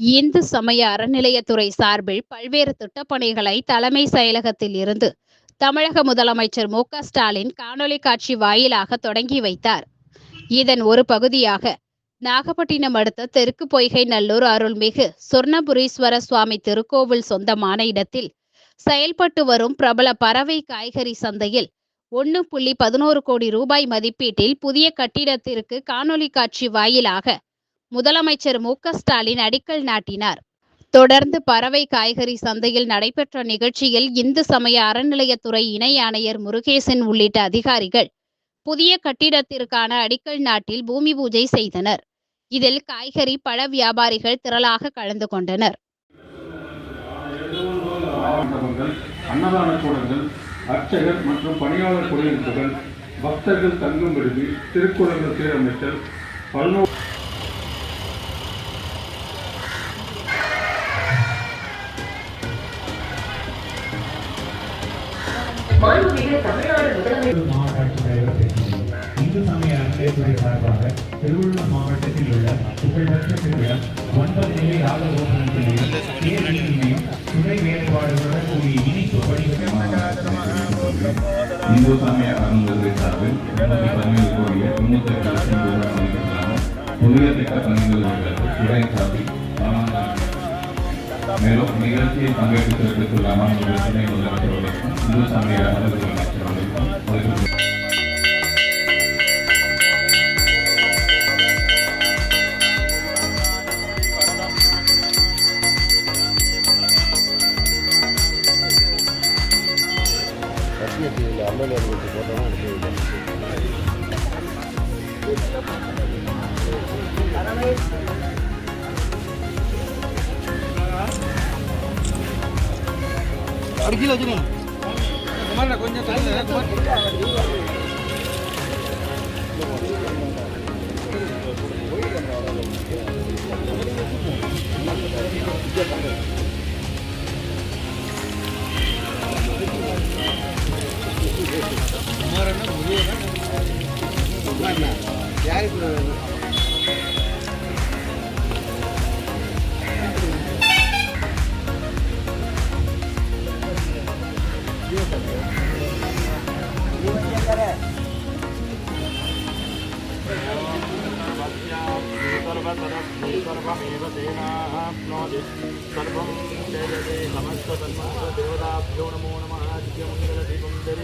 இந்து சமய அறநிலையத்துறை சார்பில் பல்வேறு திட்டப்பணிகளை தலைமை செயலகத்தில் இருந்து தமிழக முதலமைச்சர் மு ஸ்டாலின் காணொலி காட்சி வாயிலாக தொடங்கி வைத்தார். இதன் ஒரு பகுதியாக நாகப்பட்டினம் அடுத்த தெற்கு பொய்கை நல்லூர் அருள்மிகு சொர்ணபுரீஸ்வர சுவாமி திருக்கோவில் சொந்தமான இடத்தில் செயல்பட்டு வரும் பிரபல பறவை காய்கறி சந்தையில் ஒன்று புள்ளி பதினோரு கோடி ரூபாய் மதிப்பீட்டில் புதிய கட்டிடத்திற்கு காணொலி காட்சி வாயிலாக முதலமைச்சர் மு ஸ்டாலின் அடிக்கல் நாட்டினார். தொடர்ந்து பறவை காய்கறி சந்தையில் நடைபெற்ற நிகழ்ச்சியில் இந்து சமய அறநிலையத்துறை இணை ஆணையர் முருகேசன் உள்ளிட்ட அதிகாரிகள் புதிய கட்டிடத்திற்கான அடிக்கல் நாட்டில் பூமி பூஜை செய்தனர். இதில் காய்கறி பழ வியாபாரிகள் திரளாக கலந்து கொண்டனர். அன்னதான கூடங்கள் அர்ச்சகர் மற்றும் பணியாளர் குடியிருப்புகள் பக்தர்கள் தங்கும் விடுதி திருக்குறள் சீரமைத்தல் பல்நோ மாண்புமிகு தமிழ்நாடு முதலமைச்சர் மாவட்ட இந்து சமய அறநிலையத்துறை சார்பாக திருவள்ளூர் மாவட்டத்தில் உள்ள புகழ்பெற்ற திருவிழா ஒன்பது நிலை ராஜகோபுரத்திலேயும் துணை வேறுபாடுகளுடன் கூடிய இணைப்பு படிப்பு இந்து சமய அறநிலையத்துறை சார்பில் பதினேழு புதிய திட்ட பணிகள் உள்ளது துறை சார்பில் மேலும் நிகழ்ச்சியை பங்கேற்று சிறப்பித்துள்ள அமானுடைய துணை முதலமைச்சர்களுக்கும் இந்து சமய அறநிலையத்துறை அமைச்சர்களுக்கும் வாழ்த்துக்கள். சத்திய டிவியில் அண்ணன் அனுபவிச்சு सर्वमेव सेनाप्नोति सर्वं जयते समस्तसन्मानदेवताभ्यो नमो नमः दिव्यमङ्गलदीपं जरि